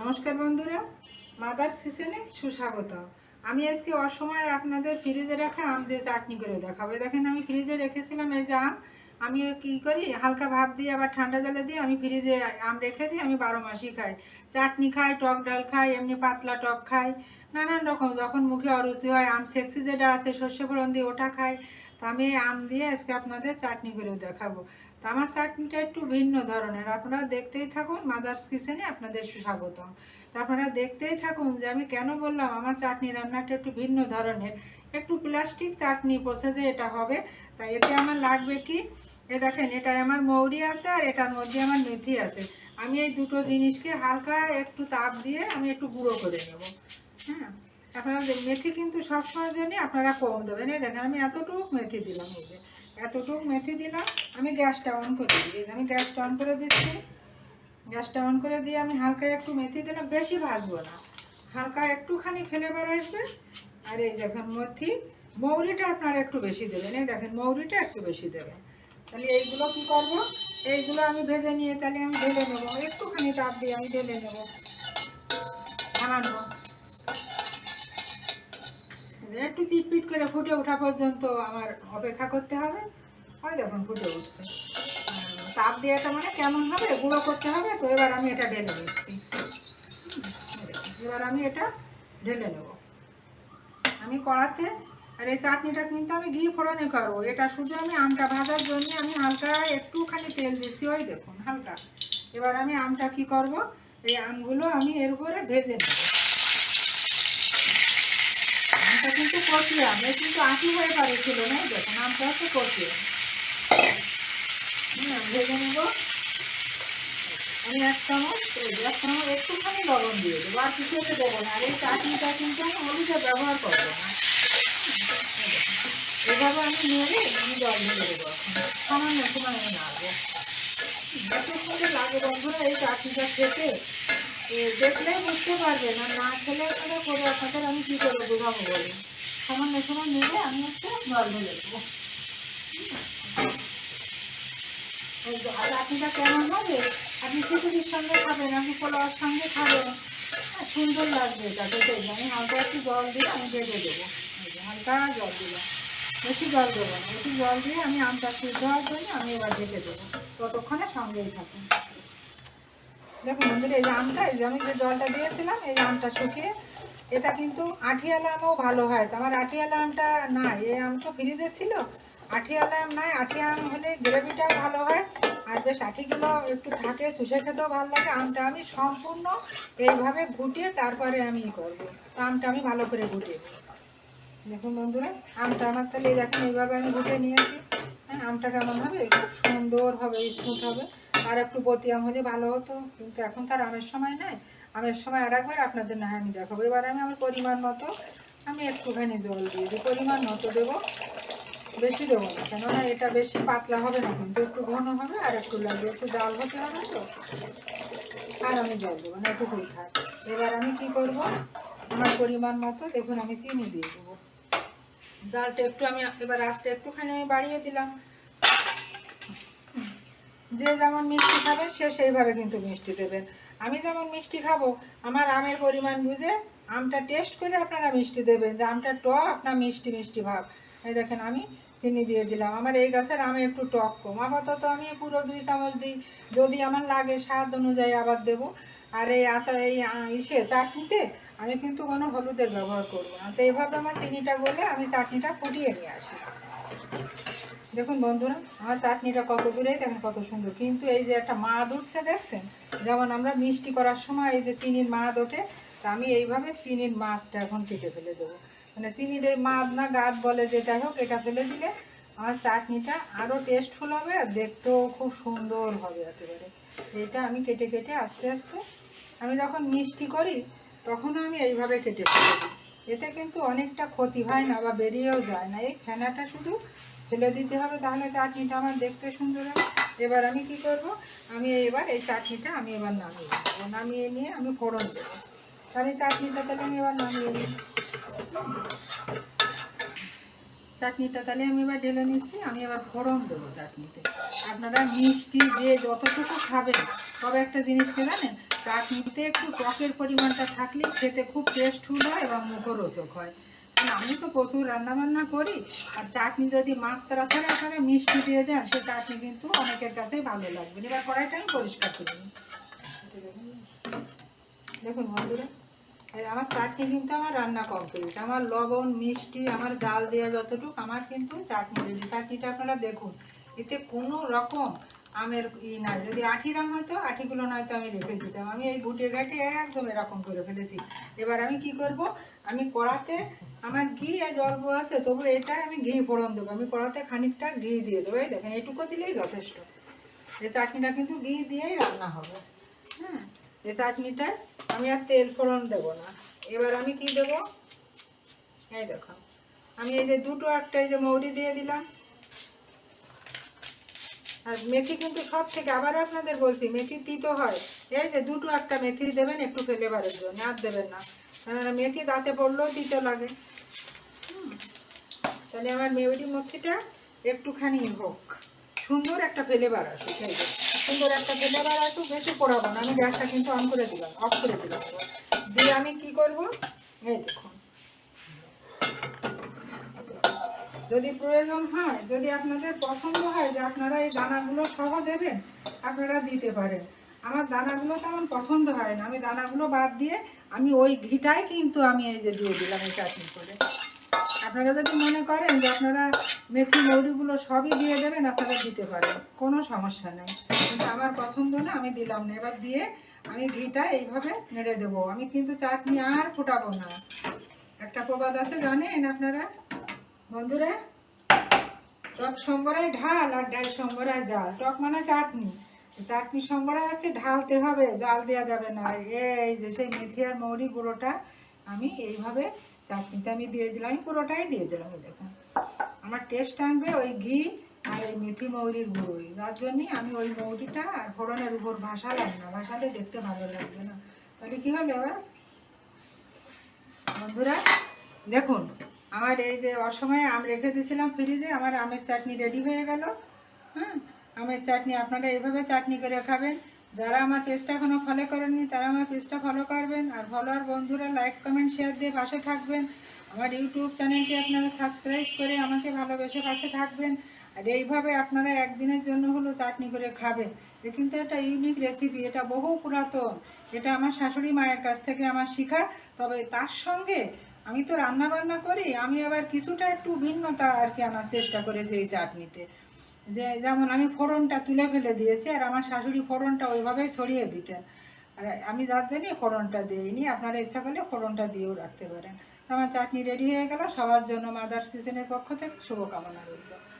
নমস্কার বন্ধুরা মাদার্স কিচেনে সুস্বাগত। আমি আজকে অসময় আপনাদের ফ্রিজে রাখা আম দিয়ে চাটনি করে দেখাবো। দেখেন, আমি ফ্রিজে রেখেছিলাম এই যে আম। আমি কি করি, হালকা ভাপ দিয়ে আবার ঠান্ডা জলে দিয়ে আমি ফ্রিজে আম রেখে দিই, আমি বারো মাসই খাই। চাটনি খাই, টক ডাল খাই, এমনি পাতলা টক খাই, নানান রকম। যখন মুখে অরুচি হয়, আম সেক্সি যেটা আছে, সর্ষে ফোড়ন দিয়ে ওটা খাই। তো আমি আম দিয়ে আজকে আপনাদের চাটনি করেও দেখাবো। আমার চাটনিটা একটু ভিন্ন ধরনের। আপনারা দেখতেই থাকুন মাদার্স কিচেনে আপনাদের সুস্বাগতম। তো আপনারা দেখতেই থাকুন যে আমি কেন বললাম আমার চাটনি রান্নাটা একটু ভিন্ন ধরনের। একটু প্লাস্টিক চাটনি প্রসেসে এটা হবে, তা এতে আমার লাগবে কি? এ দেখেন এটা আমার মৌরি আছে আর এটার মধ্যে আমার মেথি আছে। আমি এই দুটো জিনিসকে হালকা একটু তাপ দিয়ে আমি একটু গুঁড়ো করে নেব। হ্যাঁ? আপনারা মেথি কিন্তু সবসময়ের জন্যই আপনারা কম দেবেন। এই দেখেন, আমি এতটুকু মেথি দিলাম এই এতটুকু মেথি দিলাম। আমি গ্যাসটা অন করে দিই। আমি গ্যাসটা অন করে দিচ্ছি। গ্যাসটা অন করে দিয়ে আমি হালকা একটু মেথি দিলাম। বেশি ভাজবো না। হালকা একটুখানি ফ্লেভার আসবে আর এই দেখেন মেথি। মৌরিটা আপনারা একটু বেশি দেবেন। এই দেখেন মৌরিটা একটু বেশি দেবেন। তাহলে এইগুলো কি করব? এইগুলো আমি ভেজে নিয়ে তাহলে আমি ঢেলে নেব। একটুখানি তাপ দিয়ে আমি ঢেলে নেব। বানানো। একটু চিটপিট করে ফুটে ওঠা পর্যন্ত আমার অপেক্ষা করতে হবে। হয় দেখুন, ফুটে উঠছে। তাপ দেওয়াটা মানে কেমন হবে? গুঁড়ো করতে হবে। তো এবার আমি এটা ঢেলে নিচ্ছি। এবার আমি এটা ঢেলে নেব। আমি কড়াতে আর এই চাটনিটা কিন্তু আমি ঘি ফোড়নে করব। এটা শুধু আমি আমটা ভাজার জন্য আমি হালকা একটুখানি তেল দিচ্ছি। ওই দেখুন, হালকা। এবার আমি আমটা কি করব? এই আমগুলো আমি এর উপরে ভেজে নেব। আমটা কিন্তু কচি আম এ কিন্তু আঁটি হয়ে পারেছিল না দেখুন আমটা হচ্ছে কচি আম হুম, ভেজে নেব। আমি এক চামচ এক চামচ একটুখানি লবণ দিয়ে দেবো আর কিছু এতে দেবো না। আর এই চাটনিটা কিন্তু আমি হলুদে ব্যবহার করব না। এভাবে আমি নেড়ে আমি জল ঢেলে দেবো সামান্য সময় আমি নাড়বো। এত সুন্দর লাগে বন্ধুরা এই চাটনিটা খেতে। দেখলেই বুঝতে পারবেন আর না খেলে আপনারা করে আপনাদের আমি কী করে বোঝাবো বলি। সামান্য সময় নেড়ে আমি হচ্ছে জল ঢেলে দেবো আর চাটনিটা কেমন হবে আপনি খিচুড়ির সঙ্গে খাবেন, আপনি পোলাওয়ার সঙ্গে খাবেন। সুন্দর লাগবে এটা খেতে। আমি হালকা একটু জল দিয়ে আমি বেঁধে দেবো। হালকা জল দিলাম। বেশি জল দেবো না, বেশি জল দিয়ে আমি আমটা সিদ্ধ হওয়ার জন্য আমি এবার ঢেকে দেবো। ততক্ষণে সঙ্গেই থাকুন। দেখুন বন্ধুরা, এই যে আমটা, এই যে আমি যে জলটা দিয়েছিলাম, এই আমটা শুকিয়ে, এটা কিন্তু আঠিয়ালা আমও ভালো হয়। তো আমার আঠিয়ালা আমটা নাই, এই আম তো ফ্রিজে ছিল। আঠিয়ালা আম নাই, আঠিয়া আম হলে গ্রেভিটাও ভালো হয়। আর বেশ আঠিগুলো একটু থাকে, শুষে খেতেও ভালো লাগে, আমটা আমি সম্পূর্ণ এইভাবে ঘুটিয়ে তারপরে আমি ই করব। তো আমটা আমি ভালো করে ঘুটিয়ে দেখুন বন্ধুরা, আমটা আমার তাহলে এই দেখেন, এইভাবে আমি ঘুটে নিয়েছি। হ্যাঁ আমটা কেমন হবে? খুব সুন্দর হবে স্মুথ হবে। আর একটু বতি আম হলে ভালো হতো। কিন্তু এখন তার আমের সময় নাই। আমের সময় আর একবার আপনাদের না আমি দেখাবো। এবার আমি আমার পরিমাণ মতো আমি একটুখানি জল দিয়ে দিই। পরিমাণ মতো দেবো, বেশি দেবো না। কেননা এটা বেশি পাতলা হবে না, কিন্তু একটু ঘন হবে আর একটু লাগবে। একটু জাল হতে হবে তো। আর আমি জল দেবো না, একটু থাক এবার আমি কি করব? আমার পরিমাণ মতো দেখুন আমি চিনি দিয়ে দেবো। জালটা একটু আমি, এবার আস্তে একটুখানি আমি বাড়িয়ে দিলাম। যে যেমন মিষ্টি খাবেন সে সেইভাবে কিন্তু মিষ্টি দেবেন আমি যেমন মিষ্টি খাব, আমার আমের পরিমাণ বুঝে আমটা টেস্ট করে আপনারা মিষ্টি দেবেন। যে আমটা টক আপনার মিষ্টি মিষ্টি ভাব। এই দেখেন, আমি চিনি দিয়ে দিলাম। আমার এই গাছের আমে একটু টক কম। আপাতত আমি পুরো দুই চামচ দিই। যদি আমার লাগে স্বাদ অনুযায়ী আবার দেবো। আর এই আচার এই ইসে চাটনিতে আমি কিন্তু কোনো হলুদের ব্যবহার করব না। তো এইভাবে আমার চিনিটা গলে আমি চাটনিটা ফুটিয়ে নিয়ে আসি। দেখুন বন্ধুরা, আমার চাটনিটা কত দূরে, দেখেন কত সুন্দর। কিন্তু এই যে একটা মাদ উঠছে, দেখছেন? যেমন আমরা মিষ্টি করার সময় এই যে চিনির মাদ ওঠে, তা আমি এইভাবে চিনির মাদটা এখন কেটে ফেলে দেবো। মানে চিনির এই মাদ না গাদ বলে যেটা হোক, এটা ফেলে দিলে আমার চাটনিটা আরও টেস্টফুল হবে আর দেখতেও খুব সুন্দর হবে একেবারে। এটা আমি কেটে কেটে আস্তে আস্তে, আমি যখন মিষ্টি করি, তখনও আমি এইভাবে কেটে ফেলে এতে কিন্তু অনেকটা ক্ষতি হয় না বা বেরিয়েও যায় না। এই ফেনাটা শুধু ফেলে দিতে হবে, তাহলে চাটনিটা আমার দেখতে সুন্দর হবে এবার আমি কি করব? আমি এবার এই চাটনিটা আমি এবার নামিয়ে নেব। নামিয়ে নিয়ে আমি ফোড়ন দেবো। আমি চাটনিটা তাহলে আমি এবার নামিয়ে নিই। চাটনিটা তাহলে আমি এবার ঢেলে নিচ্ছি। আমি এবার ফোড়ন দেবো চাটনিতে। আপনারা মিষ্টি দিয়ে যতটুকু খাবেন, তবে একটা জিনিসকে জানেন? চাটনিতে একটু টকের পরিমাণটা থাকলে খেতে খুব টেস্টফুল হয় এবং মুখরোচক হয়। কারণ আমি তো প্রচুর রান্নাবান্না করি, আর চাটনি যদি মাত্রা ছাড়া ছাড়া মিষ্টি দিয়ে দেন সেই চাটনি কিন্তু অনেকের কাছেই ভালো লাগবে এবার কড়াইটা আমি পরিষ্কার করে দেখুন আমার চাটনি কিন্তু আমার রান্না কমপ্লিট আমার লবণ, মিষ্টি, আমার জাল দেওয়া যতটুকু, আমার কিন্তু চাটনি রেডি চাটনিটা আপনারা দেখুন, এতে কোনো রকম আমের ই নাই। যদি আঠির আম হয়তো আঠিগুলো নয়তো আমি রেখে দিতাম। আমি এই বুটে ঘাটে একদম এরকম করে ফেলেছি। এবার আমি কি করব? আমি কড়াতে আমার ঘি আর জল আছে, তবু এটা আমি ঘি ফোড়ন দেবো। আমি কড়াতে খানিকটা ঘি দিয়ে দেবো, এই দেখেন, এটুকু দিলেই যথেষ্ট। এই চাটনিটা কিন্তু ঘি দিয়েই রান্না হবে। হ্যাঁ এই চাটনিটায় আমি আর তেল ফোড়ন দেবো না। এবার আমি কি দেবো? এই দেখো, আমি এই যে দুটো একটা এই যে মৌরি দিয়ে দিলাম। আর মেথি কিন্তু সব থেকে আবার আপনাদের বলছি, মেথি তিতো হয়। এই যে দুটো একটা মেথি দেবেন একটু ফ্লেভারের জন্য, আর দেবেন না। মেথি দাঁতে পড়লেও দিতে লাগে। তাহলে আমার মেউরি মথিটা একটুখানি হোক। সুন্দর একটা ফ্লেভার আসুক সুন্দর একটা ফ্লেভার আসুক, বেশি পোড়াবো না। আমি গ্যাসটা কিন্তু অন করে দিলাম, অফ করে দিলাম। দিয়ে আমি কি করব? এই দেখুন। যদি প্রয়োজন হয়, যদি আপনাদের পছন্দ হয় যে আপনারা এই দানাগুলো সহ দেবেন, আপনারা দিতে পারেন। আমার দানাগুলো তেমন পছন্দ হয় না। আমি দানাগুলো বাদ দিয়ে আমি ওই ঘিটাই কিন্তু আমি এই যে দিয়ে দিলাম এই চাটনি করে। আপনারা যদি মনে করেন যে আপনারা মেথি, মৌরিগুলো সবই দিয়ে দেবেন, আপনারা দিতে পারেন। কোনো সমস্যা নেই। কিন্তু আমার পছন্দ না, আমি দিলাম না। এবার দিয়ে আমি ঘিটা এইভাবে নেড়ে দেবো। আমি কিন্তু চাটনি আর ফোটাবো না। একটা প্রবাদ আছে, জানেন আপনারা? বন্ধুরা, টক সম্বরায় ঢাল আর ডাল সম্বরায় জাল। টক মানে চাটনি। চাটনি সম্বরায় হচ্ছে, ঢালতে হবে, জাল দেওয়া যাবে না। এই যে সেই মেথি আর মৌরি গুঁড়োটা আমি এইভাবে চাটনিতে আমি দিয়ে দিলাম, আমি পুরোটাই দিয়ে দিলাম দেখুন। আমার টেস্ট আনবে ওই ঘি আর এই মেথি মৌরির গুঁড়োই যার জন্যই আমি ওই মৌরিটা আর ফোড়নের উপর ভাসালাম না। ভাসালে দেখতে ভালো লাগবে না। তাহলে কী হবে এবার বন্ধুরা, দেখুন, আমার এই যে অসময়ে আম রেখে দিয়েছিলাম ফ্রিজে আমার আমের চাটনি রেডি হয়ে গেল। হ্যাঁ আমের চাটনি, আপনারা এইভাবে চাটনি করে খাবেন। যারা আমার পেজটা এখনও ফলো করেননি, তারা আমার পেজটা ফলো করবেন। আর ফলোয়ার বন্ধুরা লাইক কমেন্ট শেয়ার দিয়ে পাশে থাকবেন। আমার ইউটিউব চ্যানেলটি আপনারা সাবস্ক্রাইব করে আমাকে ভালোবেসে পাশে থাকবেন। আর এইভাবে আপনারা একদিনের জন্য হলো চাটনি করে খাবেন। এ কিন্তু একটা ইউনিক রেসিপি এটা বহু পুরাতন। এটা আমার শাশুড়ি মায়ের কাছ থেকে আমার শেখা। তবে তার সঙ্গে আমি তো রান্না বান্না করি, আমি আবার কিছুটা একটু ভিন্নতা আর কি আনার চেষ্টা করেছি এই চাটনিতে। যে যেমন আমি ফোড়নটা তুলে ফেলে দিয়েছি আর আমার শাশুড়ি ফোড়নটা ওইভাবেই ছড়িয়ে দিতেন। আর আমি যার জন্যই ফোড়নটা দিইনি, আপনারা ইচ্ছা করলে ফোড়নটা দিয়েও রাখতে পারেন। আমার চাটনি রেডি হয়ে গেল, সবার জন্য মাদার্স কিচেনের পক্ষ থেকে শুভকামনা রইল।